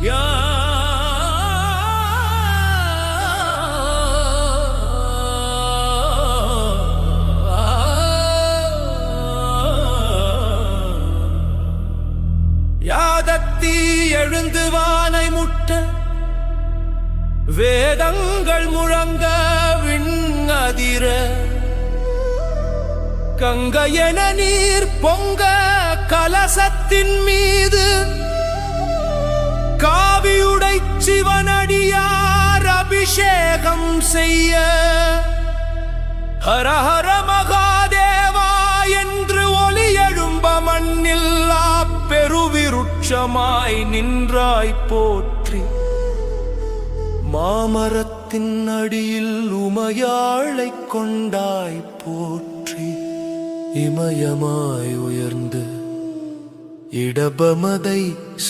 யாதத்தி எழுந்து வானை முட்ட வேதங்கள் முழங்க விண்ணதிர. கங்கையென நீர் பொங்க கலசத்தின் மீது சிவனடியார் அபிஷேகம் செய்ய. ஹர ஹர மகாதேவா என்று ஒலி எழும்ப மண்ணில்லா பெருவிருட்சமாய் நின்றாய் போற்றி. மாமரத்தின் அடியில் உமையாளை கொண்டாய் போற்றி. இமயமாய் உயர்ந்து இடபமதை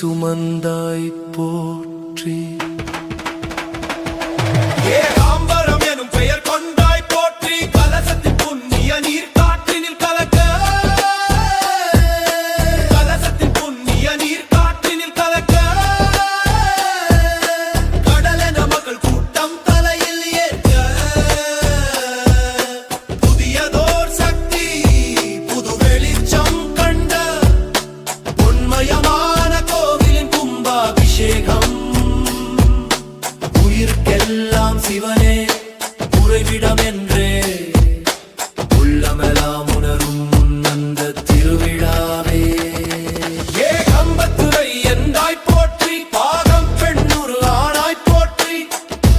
சுமந்தாய் போற்றி. tree. சிவனே உறைவிடம்